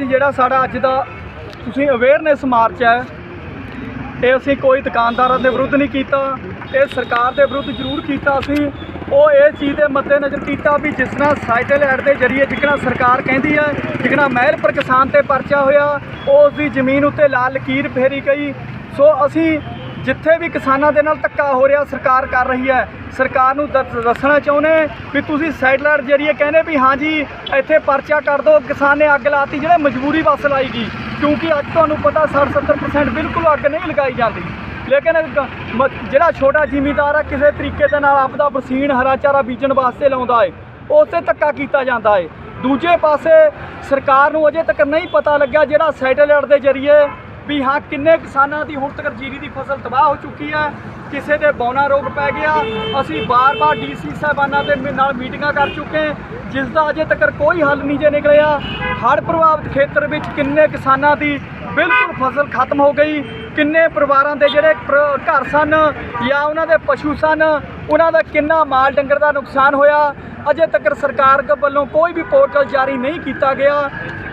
ਜਿਹੜਾ ਸਾਡਾ ਅੱਜ ਦਾ ਤੁਸੀਂ ਅਵੇਅਰਨੈਸ ਮਾਰਚ ਹੈ, ਇਹ ਅਸੀਂ ਕੋਈ ਦੁਕਾਨਦਾਰਾਂ ਦੇ ਵਿਰੁੱਧ ਨਹੀਂ ਕੀਤਾ, ਇਹ ਸਰਕਾਰ ਦੇ ਵਿਰੁੱਧ ਜ਼ਰੂਰ ਕੀਤਾ ਅਸੀਂ। ਉਹ ਇਹ ਚੀਜ਼ ਦੇ ਮੱਦੇਨਜ਼ਰ ਕੀਤਾ ਵੀ ਜਿਸ ਤਰ੍ਹਾਂ ਸਾਈਟਲ ਐਡ ਦੇ ਜਰੀਏ ਜਿਕਣਾ ਸਰਕਾਰ ਕਹਿੰਦੀ ਹੈ ਜਿਕਣਾ ਮਹਿਲ ਪਰ ਕਿਸਾਨ ਤੇ ਪਰਚਾ ਹੋਇਆ ਉਸ ਦੀ ਜ਼ਮੀਨ ਉੱਤੇ ਲਾਲ ਲਕੀਰ ਫੇਰੀ ਗਈ। ਸੋ ਅਸੀਂ ਜਿੱਥੇ ਵੀ ਕਿਸਾਨਾਂ ਦੇ ਨਾਲ ਧੱਕਾ ਹੋ ਰਿਹਾ, ਸਰਕਾਰ ਕਰ ਰਹੀ ਹੈ। ਸਰਕਾਰ ਨੂੰ ਦੱਸ- ਦੱਸਣਾ ਚਾਹੁੰਦੇ ਵੀ ਤੁਸੀਂ ਸੈਟਲਾਈਟ ਜਰੀਏ ਕਹਿੰਦੇ ਵੀ ਹਾਂਜੀ ਇੱਥੇ ਪਰਚਾ ਕਰ ਦਿਓ, ਕਿਸਾਨ ਨੇ ਅੱਗ ਲਾਤੀ, ਜਿਹੜੇ ਮਜਬੂਰੀ ਵਸ ਲਾਈ ਗਈ ਕਿਉਂਕਿ ਅੱਜ ਤੁਹਾਨੂੰ ਪਤਾ 60-70% ਬਿਲਕੁਲ ਅੱਗ ਨਹੀਂ ਲਗਾਈ ਜਾਂਦੀ। ਲੇਕਿਨ ਜਿਹੜਾ ਛੋਟਾ ਜ਼ਿਮੀਦਾਰ ਆ, ਕਿਸੇ ਤਰੀਕੇ ਦੇ ਨਾਲ ਆਪਦਾ ਬਰਸੀਨ ਹਰਾ ਚਾਰਾ ਬੀਜਣ ਵਾਸਤੇ ਲਾਉਂਦਾ ਏ, ਉਸੇ ਧੱਕਾ ਕੀਤਾ ਜਾਂਦਾ ਏ। ਦੂਜੇ ਪਾਸੇ ਸਰਕਾਰ ਨੂੰ ਅਜੇ ਤੱਕ ਨਹੀਂ ਪਤਾ ਲੱਗਿਆ ਜਿਹੜਾ ਸੈਟੇਲਾਈਟ ਦੇ ਜਰੀਏ ਵੀ ਹਾਂ, ਕਿੰਨੇ ਕਿਸਾਨਾਂ ਦੀ ਹੁਣ ਤੱਕ ਜੀਰੀ ਦੀ ਫਸਲ ਤਬਾਹ ਹੋ ਚੁੱਕੀ ਹੈ ਕਿਸੇ ਦੇ ਬੌਨਾ ਰੋਗ ਪੈ ਗਿਆ। ਅਸੀਂ ਬਾਰ-ਬਾਰ ਡੀਸੀ ਸਾਹਿਬਾਨਾਂ ਦੇ ਨਾਲ ਮੀਟਿੰਗਾਂ ਕਰ ਚੁੱਕੇ ਜਿਸ ਦਾ ਅਜੇ ਤੱਕ ਕੋਈ ਹੱਲ ਨਹੀਂ ਜੇ ਨਿਕਲਿਆ। ਹੜ੍ਹ ਪ੍ਰਭਾਵਿਤ ਖੇਤਰ ਵਿੱਚ ਕਿੰਨੇ ਕਿਸਾਨਾਂ ਦੀ ਬਿਲਕੁਲ ਫਸਲ ਖਤਮ ਹੋ ਗਈ। ਕਿੰਨੇ ਪਰਿਵਾਰਾਂ ਦੇ ਜਿਹੜੇ ਪ੍ਰ- ਘਰ ਸਨ ਜਾਂ ਉਹਨਾਂ ਦੇ ਪਸ਼ੂ ਸਨ, ਉਹਨਾਂ ਦਾ ਕਿੰਨਾ ਮਾਲ ਡੰਗਰ ਦਾ ਨੁਕਸਾਨ ਹੋਇਆ। ਅਜੇ ਤੱਕ ਸਰਕਾਰ ਵੱਲੋਂ ਕੋਈ ਵੀ ਪੋਰਟਲ ਜਾਰੀ ਨਹੀਂ ਕੀਤਾ ਗਿਆ।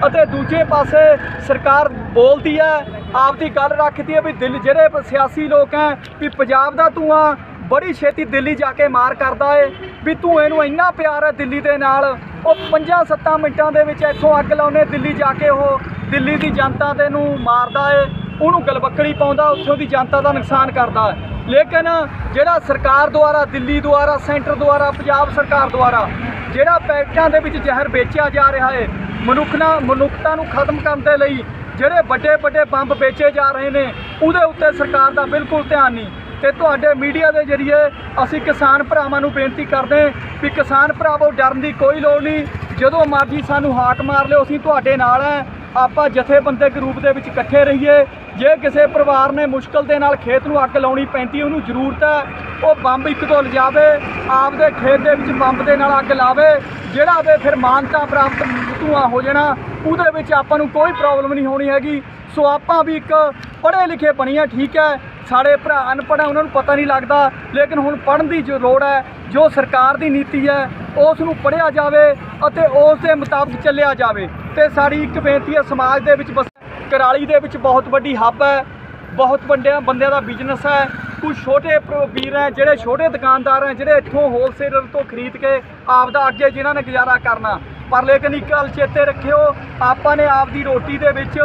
ਅਤੇ ਦੂਜੇ ਪਾਸੇ ਸਰਕਾਰ ਬੋਲਦੀ ਹੈ ਆਪਦੀ ਗੱਲ ਰੱਖਦੀ ਹੈ ਵੀ ਦਿੱਲੀ ਜਿਹੜੇ ਸਿਆਸੀ ਲੋਕ ਹੈ ਵੀ ਪੰਜਾਬ ਦਾ ਧੂਆਂ ਬੜੀ ਛੇਤੀ ਦਿੱਲੀ ਜਾ ਕੇ ਮਾਰ ਕਰਦਾ ਏ, ਵੀ ਧੂਏ ਨੂੰ ਇੰਨਾ ਪਿਆਰ ਹੈ ਦਿੱਲੀ ਦੇ ਨਾਲ, ਉਹ 5-7 ਮਿੰਟਾਂ ਦੇ ਵਿੱਚ ਇੱਥੋਂ ਅੱਗ ਲਾਉਨੇ ਦਿੱਲੀ ਜਾ ਕੇ ਉਹ ਦਿੱਲੀ ਦੀ ਜਨਤਾ ਦੇ ਨੂੰ ਮਾਰਦਾ ਏ, ਉਹਨੂੰ ਗਲਬੱਕੜੀ ਪਾਉਂਦਾ, ਉੱਥੋਂ ਦੀ ਜਨਤਾ ਦਾ ਨੁਕਸਾਨ ਕਰਦਾ ਹੈ ਲੇਕਿਨ ਜਿਹੜਾ ਸਰਕਾਰ ਦੁਆਰਾ, ਦਿੱਲੀ ਦੁਆਰਾ, ਸੈਂਟਰ ਦੁਆਰਾ, ਪੰਜਾਬ ਸਰਕਾਰ ਦੁਆਰਾ ਜਿਹੜਾ ਪੈਕਟਾਂ ਦੇ ਵਿੱਚ ਜ਼ਹਿਰ ਵੇਚਿਆ ਜਾ ਰਿਹਾ ਹੈ ਮਨੁੱਖ ਨਾ ਮਨੁੱਖਤਾ ਨੂੰ ਖਤਮ ਕਰਨ ਦੇ ਲਈ ਜਿਹੜੇ ਵੱਡੇ ਵੱਡੇ ਬੰਬ ਵੇਚੇ ਜਾ ਰਹੇ ਨੇ, ਉਹਦੇ ਉੱਤੇ ਸਰਕਾਰ ਦਾ ਬਿਲਕੁਲ ਧਿਆਨ ਨਹੀਂ। ਤੇ ਤੁਹਾਡੇ ਮੀਡੀਆ ਦੇ ਜਰੀਏ ਅਸੀਂ ਕਿਸਾਨ ਭਰਾਵਾਂ ਨੂੰ ਬੇਨਤੀ ਕਰਦੇ ਵੀ ਕਿਸਾਨ ਭਰਾਵੋ, ਡਰਨ ਦੀ ਕੋਈ ਲੋੜ ਨਹੀਂ। ਜਦੋਂ ਮਰਜ਼ੀ ਸਾਨੂੰ ਹਾਕ ਮਾਰ ਲਿਓ, ਅਸੀਂ ਤੁਹਾਡੇ ਨਾਲ ਹੈ। ਆਪਾਂ ਜਥੇਬੰਦਕ ਰੂਪ ਦੇ ਵਿੱਚ ਇਕੱਠੇ ਰਹੀਏ। ਜੇ ਕਿਸੇ ਪਰਿਵਾਰ ਨੇ ਮੁਸ਼ਕਲ ਦੇ ਨਾਲ ਖੇਤ ਨੂੰ ਅੱਗ ਲਾਉਣੀ ਪੈਂਦੀ, ਉਹਨੂੰ ਜ਼ਰੂਰਤ ਹੈ, ਉਹ ਬੰਬ ਇੱਕ ਤੋਂ ਲਿਜਾਵੇ ਆਪਦੇ ਖੇਤ ਦੇ ਵਿੱਚ ਬੰਬ ਦੇ ਨਾਲ ਅੱਗ ਲਾਵੇ, ਜਿਹੜਾ ਵੇ ਫਿਰ ਮਾਨਤਾ ਪ੍ਰਾਪਤ ਧੂਆਂ ਹੋ ਜਾਣਾ ਉਹਦੇ ਵਿੱਚ ਆਪਾਂ ਨੂੰ ਕੋਈ ਪ੍ਰੋਬਲਮ ਨਹੀਂ ਹੋਣੀ ਹੈਗੀ। ਸੋ ਆਪਾਂ ਵੀ ਇੱਕ ਪੜ੍ਹੇ ਲਿਖੇ ਬਣੀਏ ਠੀਕ ਹੈ। ਸਾਡੇ ਭਰਾ ਅਨਪੜ੍ਹ ਹੈ ਉਹਨਾਂ ਨੂੰ ਪਤਾ ਨਹੀਂ ਲੱਗਦਾ। ਲੇਕਿਨ ਹੁਣ ਪੜ੍ਹਨ ਦੀ ਜੋ ਲੋੜ ਹੈ, ਜੋ ਸਰਕਾਰ ਦੀ ਨੀਤੀ ਹੈ, ਉਸ ਨੂੰ ਪੜ੍ਹਿਆ ਜਾਵੇ ਅਤੇ ਉਸ ਦੇ ਮੁਤਾਬਕ ਚੱਲਿਆ ਜਾਵੇ। ਤੇ ਸਾਡੀ ਇੱਕ ਬੇਨਤੀ ਹੈ, ਸਮਾਜ ਦੇ ਵਿੱਚ ਬਸ ਕਰਾਲੀ ਦੇ ਵਿੱਚ ਬਹੁਤ ਵੱਡੀ ਹੱਬ ਹੈ। ਬਹੁਤ ਵੱਡਿਆਂ ਬੰਦਿਆਂ ਦਾ ਬਿਜ਼ਨਸ ਹੈ। ਕੁਝ ਛੋਟੇ ਵੀਰ ਹੈ, ਜਿਹੜੇ ਛੋਟੇ ਦੁਕਾਨਦਾਰ ਹੈ, ਜਿਹੜੇ ਇੱਥੋਂ ਹੋਲਸੇਲਰ ਤੋਂ ਖਰੀਦ ਕੇ ਆਪਦਾ ਅੱਗੇ ਜਿਨ੍ਹਾਂ ਨੇ ਗੁਜ਼ਾਰਾ ਕਰਨਾ। ਪਰ ਲੇਕਿਨ ਇੱਕ ਗੱਲ ਚੇਤੇ ਰੱਖਿਓ। ਆਪਾਂ ਨੇ ਆਪਦੀ ਰੋਟੀ ਦੇ ਵਿੱਚ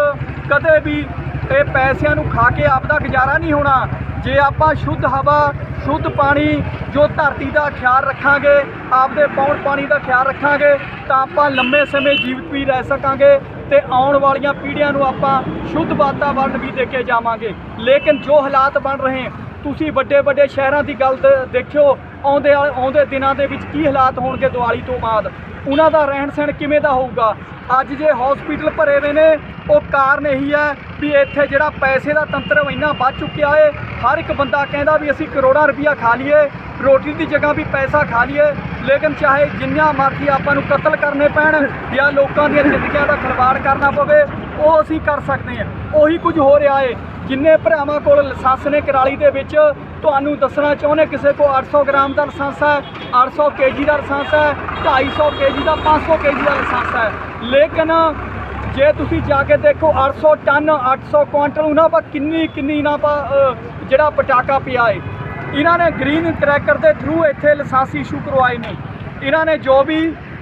ਕਦੇ ਵੀ ਇਹ ਪੈਸਿਆਂ ਨੂੰ ਖਾ ਕੇ ਆਪਦਾ ਗੁਜ਼ਾਰਾ ਨਹੀਂ ਹੋਣਾ। ਜੇ ਆਪਾਂ ਸ਼ੁੱਧ ਹਵਾ, ਸ਼ੁੱਧ ਪਾਣੀ, ਜੋ ਧਰਤੀ ਦਾ ਖਿਆਲ ਰੱਖਾਂਗੇ, ਆਪਦੇ ਪੌਣ ਪਾਣੀ ਦਾ ਖਿਆਲ ਰੱਖਾਂਗੇ, ਤਾਂ ਆਪਾਂ ਲੰਮੇ ਸਮੇਂ ਜੀਵਤ ਵੀ ਰਹਿ ਸਕਾਂਗੇ ਤੇ ਆਉਣ ਵਾਲੀਆਂ ਪੀੜ੍ਹੀਆਂ ਨੂੰ ਆਪਾਂ ਸ਼ੁੱਧ ਵਾਤਾਵਰਣ ਵੀ ਦੇ ਕੇ ਜਾਵਾਂਗੇ। ਲੇਕਿਨ ਜੋ ਹਾਲਾਤ ਬਣ ਰਹੇ, ਤੁਸੀਂ ਵੱਡੇ ਵੱਡੇ ਸ਼ਹਿਰਾਂ ਦੀ ਗੱਲ ਦੇ- ਦੇਖਿਓ, ਆਉਂਦੇ ਵਾਲੇ- ਆਉਂਦੇ ਦਿਨਾਂ ਦੇ ਵਿੱਚ ਕੀ ਹਾਲਾਤ ਹੋਣਗੇ ਦੀਵਾਲੀ ਤੋਂ ਬਾਅਦ? ਉਹਨਾਂ ਦਾ ਰਹਿਣ ਸਹਿਣ ਕਿਵੇਂ ਦਾ ਹੋਊਗਾ? ਅੱਜ ਜੇ ਹਸਪੀਟਲ ਭਰੇ ਹੋਏ ਨੇ, ਉਹ ਕਾਰਨ ਇਹੀ ਹੈ ਵੀ ਇੱਥੇ ਜਿਹੜਾ ਪੈਸੇ ਦਾ ਤੰਤਰ ਇੰਨਾ ਵੱਧ ਚੁੱਕਿਆ ਏ। ਹਰ ਇੱਕ ਬੰਦਾ ਕਹਿੰਦਾ ਵੀ ਅਸੀਂ ਕਰੋੜਾਂ ਰੁਪਈਆ ਖਾ ਲਈਏ, ਰੋਟੀ ਦੀ ਜਗ੍ਹਾ ਵੀ ਪੈਸਾ ਖਾ ਲਈਏ, ਲੇਕਿਨ ਚਾਹੇ ਜਿੰਨਾ ਮਰਜ਼ੀ ਆਪਾਂ ਨੂੰ ਕਤਲ ਕਰਨੇ ਪੈਣ ਜਾਂ ਲੋਕਾਂ ਦੀਆਂ ਜ਼ਿੰਦਗੀਆਂ ਦਾ ਖਿਲਵਾੜ ਕਰਨਾ ਪਵੇ, ਉਹ ਅਸੀਂ ਕਰ ਸਕਦੇ ਹਾਂ। ਉਹੀ ਕੁਝ ਹੋ ਰਿਹਾ ਏ। ਜਿੰਨੇ ਭਰਾਵਾਂ ਕੋਲ ਲਾਇਸੈਂਸ ਨੇ ਕਰਾਲੀ ਦੇ ਵਿੱਚ ਤੁਹਾਨੂੰ ਦੱਸਣਾ ਚਾਹੁੰਦੇ ਕਿਸੇ ਕੋਲ 800 ਗ੍ਰਾਮ ਦਾ ਲਾਇਸੈਂਸ ਹੈ 800 ਕੇਜੀ ਦਾ ਲਾਇਸੈਂਸ ਹੈ 250 ਕੇਜੀ ਦਾ 500 ਕੇਜੀ ਦਾ ਲਾਇਸੈਂਸ ਹੈ। ਲੇਕਿਨ ਜੇ ਤੁਸੀਂ ਜਾ ਕੇ ਦੇਖੋ 800 ਟਨ 800 ਕੁਆਂਟਲ, ਉਹਨਾਂ ਪਾ ਕਿੰਨੀ ਕਿੰਨੀ ਨਾ ਪਾ ਜਿਹੜਾ ਪਟਾਕਾ ਪਿਆ ਏ। ਇਹਨਾਂ ਨੇ ਗ੍ਰੀਨ ਟਰੈਕਰ ਦੇ ਥਰੂ ਇੱਥੇ ਲਾਇਸੈਂਸ ਇਸ਼ੂ ਕਰਵਾਏ ਨੇ। ਇਹਨਾਂ ਨੇ ਜੋ ਵੀ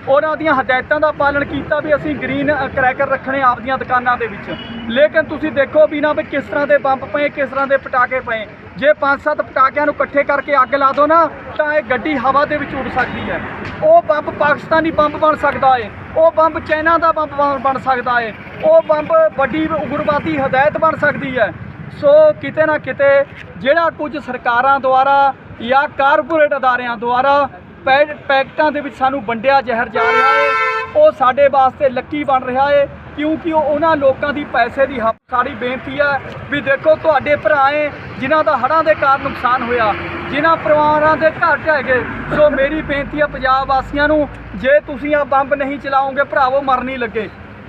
ਉਹਨਾਂ ਦੀਆਂ ਹਦਾਇਤਾਂ ਦਾ ਪਾਲਣ ਕੀਤਾ ਵੀ ਅਸੀਂ ਗ੍ਰੀਨ ਕਰੈਕਰ ਰੱਖਣੇ ਆਪਦੀਆਂ ਦੁਕਾਨਾਂ ਦੇ ਵਿੱਚ। ਲੇਕਿਨ ਤੁਸੀਂ ਦੇਖੋ ਵੀ ਨਾ ਵੀ ਕਿਸ ਤਰ੍ਹਾਂ ਦੇ ਬੰਬ ਪਏ, ਕਿਸ ਤਰ੍ਹਾਂ ਦੇ ਪਟਾਕੇ ਪਏ। ਜੇ ਪੰਜ ਸੱਤ ਪਟਾਕਿਆਂ ਨੂੰ ਇਕੱਠੇ ਕਰਕੇ ਅੱਗ ਲਾ ਦੋ ਨਾ, ਤਾਂ ਇਹ ਗੱਡੀ ਹਵਾ ਦੇ ਵਿੱਚ ਉੱਡ ਸਕਦੀ ਹੈ। ਉਹ ਬੰਬ ਪਾਕਿਸਤਾਨੀ ਬੰਬ ਬਣ ਸਕਦਾ ਏ। ਉਹ ਬੰਬ ਚਾਈਨਾ ਦਾ ਬੰਬ ਬਣ- ਬਣ ਸਕਦਾ ਏ। ਉਹ ਬੰਬ ਵੱਡੀ ਉਗਰਵਾਦੀ ਹਦਾਇਤ ਬਣ ਸਕਦੀ ਹੈ। ਸੋ ਕਿਤੇ ਨਾ ਕਿਤੇ ਜਿਹੜਾ ਕੁਝ ਸਰਕਾਰਾਂ ਦੁਆਰਾ ਜਾਂ ਕਾਰਪੋਰੇਟ ਅਦਾਰਿਆਂ ਦੁਆਰਾ ਪੈਕਟਾਂ ਦੇ ਵਿੱਚ ਸਾਨੂੰ ਵੰਡਿਆ ਜ਼ਹਿਰ ਜਾ ਰਿਹਾ ਹੈ ਉਹ ਸਾਡੇ ਵਾਸਤੇ ਲੱਕੀ ਬਣ ਰਿਹਾ ਹੈ ਕਿਉਂਕਿ ਉਹ ਉਹਨਾਂ ਲੋਕਾਂ ਦੀ ਪੈਸੇ ਦੀ ਹੱਕ ਸਾਡੀ ਬੇਨਤੀ ਹੈ ਵੀ ਦੇਖੋ ਤੁਹਾਡੇ ਭਰਾ ਏ, ਜਿਨ੍ਹਾਂ ਦਾ ਹੜ੍ਹਾਂ ਦੇ ਕਾਰਨ ਨੁਕਸਾਨ ਹੋਇਆ। ਜਿਨ੍ਹਾਂ ਪਰਿਵਾਰਾਂ ਦੇ ਘਰ ਢਹਿ ਗਏ। ਸੋ ਮੇਰੀ ਬੇਨਤੀ ਹੈ ਪੰਜਾਬ ਵਾਸੀਆਂ ਨੂੰ, ਜੇ ਤੁਸੀਂ ਆ ਬੰਬ ਨਹੀਂ ਚਲਾਓਗੇ, ਭਰਾਵੋ ਮਰ ਨਹੀਂ ਲੱਗੇ।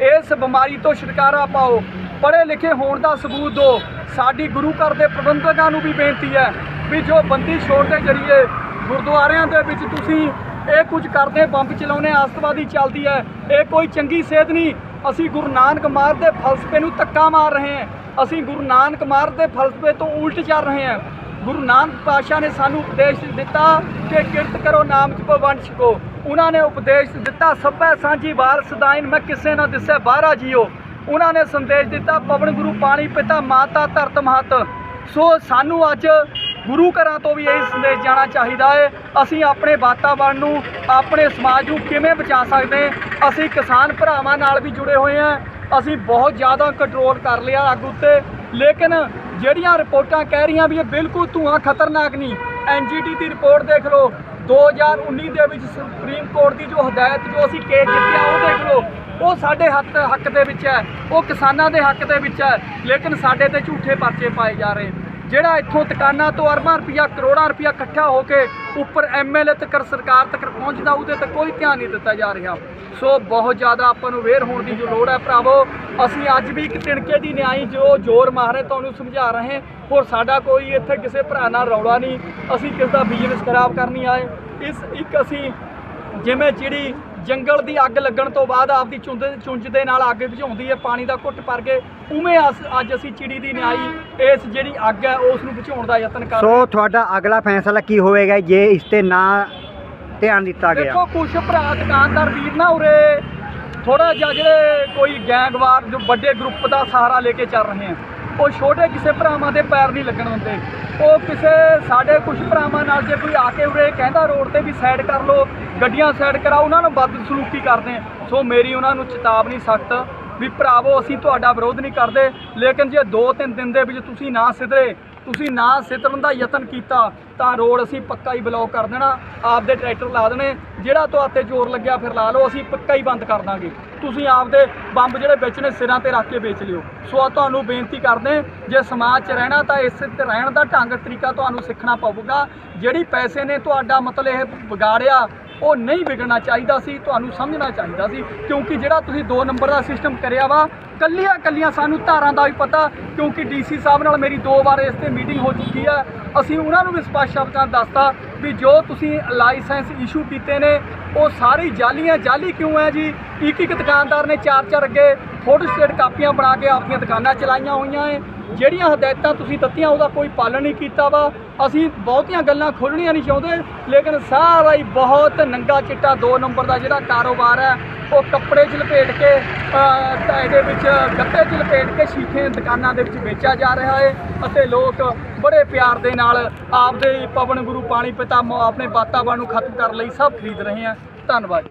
ਇਸ ਬਿਮਾਰੀ ਤੋਂ ਛੁਟਕਾਰਾ ਪਾਓ। ਪੜ੍ਹੇ ਲਿਖੇ ਹੋਣ ਦਾ ਸਬੂਤ ਦਿਓ। ਸਾਡੀ ਗੁਰੂ ਘਰ ਦੇ ਪ੍ਰਬੰਧਕਾਂ ਨੂੰ ਵੀ ਬੇਨਤੀ ਹੈ ਵੀ ਜੋ ਬੰਦੀ ਛੋੜ ਦੇ ਜਰੀਏ ਗੁਰਦੁਆਰਿਆਂ ਦੇ ਵਿੱਚ ਤੁਸੀਂ ਇਹ ਕੁਝ ਕਰਦੇ, ਬੰਬ ਚਲਾਉਣੇ ਆਸਤਵਾਦੀ ਚੱਲਦੀ ਹੈ। ਇਹ ਕੋਈ ਚੰਗੀ ਸੇਧ ਨਹੀਂ। ਅਸੀਂ ਗੁਰੂ ਨਾਨਕ ਮਾਰ ਦੇ ਫਲਸਫੇ ਨੂੰ ਧੱਕਾ ਮਾਰ ਰਹੇ ਹਾਂ। ਅਸੀਂ ਗੁਰੂ ਨਾਨਕ ਮਾਰ ਦੇ ਫਲਸਫੇ ਤੋਂ ਉਲਟ ਚੱਲ ਰਹੇ ਹਾਂ। ਗੁਰੂ ਨਾਨਕ ਪਾਤਸ਼ਾਹ ਨੇ ਸਾਨੂੰ ਉਪਦੇਸ਼ ਦਿੱਤਾ ਕਿ ਕਿਰਤ ਕਰੋ, ਨਾਮ ਜਪੋ, ਵੰਡ ਛਕੋ। ਉਹਨਾਂ ਨੇ ਉਪਦੇਸ਼ ਦਿੱਤਾ, ਸਭੈ ਸਾਂਝੀ ਵਾਰ ਸਦਾਇਨ ਮੈਂ ਕਿਸੇ ਨਾ ਦਿਸੈ ਬਾਹਰਾ ਜੀਓ। ਉਹਨਾਂ ਨੇ ਸੰਦੇਸ਼ ਦਿੱਤਾ, ਪਵਨ ਗੁਰੂ, ਪਾਣੀ ਪਿਤਾ, ਮਾਤਾ ਧਰਤ ਮਹਤ। ਸੋ ਸਾਨੂੰ ਅੱਜ ਗੁਰੂ ਘਰਾਂ ਤੋਂ ਵੀ ਇਹ ਸੰਦੇਸ਼ ਜਾਣਾ ਚਾਹੀਦਾ ਹੈ। ਅਸੀਂ ਆਪਣੇ ਵਾਤਾਵਰਣ ਨੂੰ, ਆਪਣੇ ਸਮਾਜ ਨੂੰ ਕਿਵੇਂ ਬਚਾ ਸਕਦੇ ਅਸੀਂ ਕਿਸਾਨ ਭਰਾਵਾਂ ਨਾਲ ਵੀ ਜੁੜੇ ਹੋਏ ਹਾਂ। ਅਸੀਂ ਬਹੁਤ ਜ਼ਿਆਦਾ ਕੰਟਰੋਲ ਕਰ ਲਿਆ ਅੱਗ ਉੱਤੇ। ਲੇਕਿਨ ਜਿਹੜੀਆਂ ਰਿਪੋਰਟਾਂ ਕਹਿ ਰਹੀਆਂ ਵੀ ਇਹ ਬਿਲਕੁਲ ਧੂਆਂ ਖਤਰਨਾਕ ਨਹੀਂ ਐਨਜੀਟੀ ਦੀ ਰਿਪੋਰਟ ਦੇਖ ਲਓ। 2019 ਦੇ ਵਿੱਚ ਸੁਪਰੀਮ ਕੋਰਟ ਦੀ ਜੋ ਹਦਾਇਤ ਜੋ ਅਸੀਂ ਕੇਸ ਜਿੱਤਿਆ, ਉਹ ਦੇਖ ਲਓ। ਉਹ ਸਾਡੇ ਹੱਕ ਹੱਕ ਦੇ ਵਿੱਚ ਹੈ। ਉਹ ਕਿਸਾਨਾਂ ਦੇ ਹੱਕ ਦੇ ਵਿੱਚ ਹੈ। ਲੇਕਿਨ ਸਾਡੇ ਤੇ ਝੂਠੇ ਪਰਚੇ ਪਾਏ ਜਾ ਰਹੇ। ਜਿਹੜਾ ਇੱਥੋਂ ਦੁਕਾਨਾਂ ਤੋਂ ਅਰਬਾਂ ਰੁਪਈਆ, ਕਰੋੜਾਂ ਰੁਪਈਆ ਇਕੱਠਾ ਹੋ ਕੇ ਉੱਪਰ ਐਮਐਲਏ ਤੱਕ, ਸਰਕਾਰ ਤੱਕ ਪਹੁੰਚਦਾ ਉਹਦੇ ਤੇ ਕੋਈ ਧਿਆਨ ਨਹੀਂ ਦਿੱਤਾ ਜਾ ਰਿਹਾ। ਸੋ ਬਹੁਤ ਜ਼ਿਆਦਾ ਆਪਾਂ ਨੂੰ ਅਵੇਅਰ ਹੋਣ ਦੀ ਜੋ ਲੋੜ ਹੈ ਭਰਾਵੋ, ਅਸੀਂ ਅੱਜ ਵੀ ਇੱਕ ਤਿਣਕੇ ਦੀ ਨਿਆਈ ਜੋ ਜ਼ੋਰ ਮਾਰ ਰਹੇ, ਤੁਹਾਨੂੰ ਸਮਝਾ ਰਹੇ ਹੋਰ ਸਾਡਾ ਕੋਈ ਇੱਥੇ ਕਿਸੇ ਭਰਾ ਨਾਲ ਰੌਲਾ ਨਹੀਂ, ਅਸੀਂ ਕਿਸ ਦਾ ਬਿਜ਼ਨਸ ਖਰਾਬ ਕਰਨੀ ਆਏ। ਇਸ ਇੱਕ ਅਸੀਂ ਜਿਵੇਂ ਜਿਹੜੀ ਜੰਗਲ ਦੀ ਅੱਗ ਲੱਗਣ ਤੋਂ ਬਾਅਦ ਆਪਦੀ ਚੁੰਝ ਚੁੰਝ ਦੇ ਨਾਲ ਅੱਗ ਬੁਝਾਉਂਦੀ ਹੈ ਪਾਣੀ ਦਾ ਘੁੱਟ ਭਰ ਕੇ ਉਵੇਂ ਅੱਜ ਅਸੀਂ ਚਿੜੀ ਦੀ ਨਿਆਈ ਇਸ ਜਿਹੜੀ ਅੱਗ ਹੈ ਉਸ ਨੂੰ ਬੁਝਾਉਣ ਦਾ ਯਤਨ ਕਰ ਸੋ ਤੁਹਾਡਾ ਅਗਲਾ ਫੈਸਲਾ ਕੀ ਹੋਵੇਗਾ ਜੇ ਇਸ ਤੇ ਨਾ ਧਿਆਨ ਦਿੱਤਾ ਗਿਆ? ਦੇਖੋ ਕੁਛ ਭਰਾ ਦੁਕਾਨਦਾਰ ਵੀਰ ਨਾ ਉਰੇ ਥੋੜਾ ਜਿਹਾ ਜਿਹੜੇ ਕੋਈ ਗੈਂਗਵਾਰ ਜੋ ਵੱਡੇ ਗਰੁੱਪ ਦਾ ਸਹਾਰਾ ਲੈ ਕੇ ਚੱਲ ਰਹੇ ਆ। ਉਹ ਛੋਟੇ ਕਿਸੇ ਭਰਾਵਾਂ ਦੇ ਪੈਰ ਨਹੀਂ ਲੱਗਣ ਦਿੰਦੇ। ਉਹ ਕਿਸੇ ਸਾਡੇ ਕੁਝ ਭਰਾਵਾਂ ਨਾਲ ਜੇ ਕੋਈ ਆ ਕੇ ਉਰੇ ਕਹਿੰਦਾ ਰੋਡ ਤੇ ਵੀ ਸਾਈਡ ਕਰ ਲਓ, ਗੱਡੀਆਂ ਸਾਈਡ ਕਰਾਓ, ਉਹਨਾਂ ਨੂੰ ਬਦਸਲੂਕੀ ਕਰਦੇ ਆ। ਸੋ ਮੇਰੀ ਉਹਨਾਂ ਨੂੰ ਚੇਤਾਵਨੀ ਸਖਤ ਵੀ ਭਰਾਵੋ, ਅਸੀਂ ਤੁਹਾਡਾ ਵਿਰੋਧ ਨਹੀਂ ਕਰਦੇ, ਲੇਕਿਨ ਜੇ 2-3 ਦਿਨ ਦੇ ਵਿੱਚ ਤੁਸੀਂ ਨਾ ਸਿਧਰੇ ਤੁਸੀਂ ਨਾ ਸਿੱਟਣ ਦਾ ਯਤਨ ਕੀਤਾ, ਤਾਂ ਰੋਡ ਅਸੀਂ ਪੱਕਾ ਹੀ ਬਲੌਕ ਕਰ ਦੇਣਾ, ਆਪਦੇ ਟਰੈਕਟਰ ਲਾ ਦੇਣੇ, ਜਿਹੜਾ ਤੁਹਾਤੇ ਜ਼ੋਰ ਲੱਗਿਆ ਫਿਰ ਲਾ ਲਓ, ਅਸੀਂ ਪੱਕਾ ਹੀ ਬੰਦ ਕਰ ਦਾਂਗੇ। ਤੁਸੀਂ ਆਪਦੇ ਬੰਬ ਜਿਹੜੇ ਵੇਚਣੇ ਸਿਰਾਂ ਤੇ ਰੱਖ ਕੇ ਵੇਚ ਲਿਓ। ਸੋ ਆ ਤੁਹਾਨੂੰ ਬੇਨਤੀ ਕਰਦੇ ਜੇ ਸਮਾਜ 'ਚ ਰਹਿਣਾ ਤਾਂ ਇਸ ਤੇ ਰਹਿਣ ਦਾ ਢੰਗ, ਤਰੀਕਾ ਤੁਹਾਨੂੰ ਸਿੱਖਣਾ ਪਵੇਗਾ ਜਿਹੜੀ ਪੈਸੇ ਨੇ ਤੁਹਾਡਾ ਮਤਲਬ ਇਹ ਵਿਗਾੜਿਆ, ਉਹ ਨਹੀਂ ਵਿਗੜਨਾ ਚਾਹੀਦਾ ਸੀ, ਤੁਹਾਨੂੰ ਸਮਝਣਾ ਚਾਹੀਦਾ ਸੀ, ਕਿਉਂਕਿ ਜਿਹੜਾ ਤੁਸੀਂ 2 ਨੰਬਰ ਦਾ ਸਿਸਟਮ ਕਰਿਆ ਵਾ ਕੱਲੀਆਂ ਕੱਲੀਆਂ ਸਾਨੂੰ ਧਾਰਾਂ ਦਾ ਵੀ ਪਤਾ, ਕਿਉਂਕਿ ਡੀਸੀ ਸਾਹਿਬ ਨਾਲ ਮੇਰੀ ਦੋ ਵਾਰ ਇਸ ਤੇ ਮੀਟਿੰਗ ਹੋ ਚੁੱਕੀ ਹੈ। ਅਸੀਂ ਉਹਨਾਂ ਨੂੰ ਵੀ ਸਪਸ਼ਟ ਸ਼ਬਦਾਂ ਦੱਸਤਾ ਵੀ ਜੋ ਤੁਸੀਂ ਲਾਇਸੈਂਸ ਇਸ਼ੂ ਕੀਤੇ ਨੇ, ਉਹ ਸਾਰੀ ਜਾਲੀਆਂ, ਜਾਲੀ ਕਿਉਂ ਹੈ ਜੀ? ਇੱਕ ਇੱਕ ਦੁਕਾਨਦਾਰ ਨੇ ਚਾਰ ਚਾਰ ਅੱਗੇ ਫੋਟੋ ਸਟੇਟ ਕਾਪੀਆਂ ਬਣਾ ਕੇ ਆਪਣੀਆਂ ਦੁਕਾਨਾਂ ਚਲਾਈਆਂ ਹੋਈਆਂ ਏ ਜਿਹੜੀਆਂ ਹਦਾਇਤਾਂ ਤੁਸੀਂ ਦਿੱਤੀਆਂ, ਉਹਦਾ ਕੋਈ ਪਾਲਣ ਨਹੀਂ ਕੀਤਾ ਵਾ। ਅਸੀਂ ਬਹੁਤੀਆਂ ਗੱਲਾਂ ਖੋਲਣੀਆਂ ਨਹੀਂ ਚਾਹੁੰਦੇ, ਲੇਕਿਨ ਸਾਰਾ ਹੀ ਬਹੁਤ ਨੰਗਾ ਚਿੱਟਾ ਦੋ ਨੰਬਰ ਦਾ ਜਿਹੜਾ ਕਾਰੋਬਾਰ ਹੈ, ਉਹ ਕੱਪੜੇ 'ਚ ਲਪੇਟ ਕੇ ਇਹਦੇ ਵਿੱਚ ਗੱਤੇ 'ਚ ਲਪੇਟ ਕੇ ਸ਼ੀਸ਼ੇ ਦੁਕਾਨਾਂ ਦੇ ਵਿੱਚ ਵੇਚਿਆ ਜਾ ਰਿਹਾ ਹੈ ਅਤੇ ਲੋਕ ਬੜੇ ਪਿਆਰ ਦੇ ਨਾਲ ਆਪਦੇ ਪਵਨ ਗੁਰੂ ਪਾਣੀ ਪਿਤਾ ਆਪਣੇ ਵਾਤਾਵਰਣ ਨੂੰ ਖਤਮ ਕਰਨ ਲਈ ਸਭ ਖਰੀਦ ਰਹੇ ਆ। ਧੰਨਵਾਦ।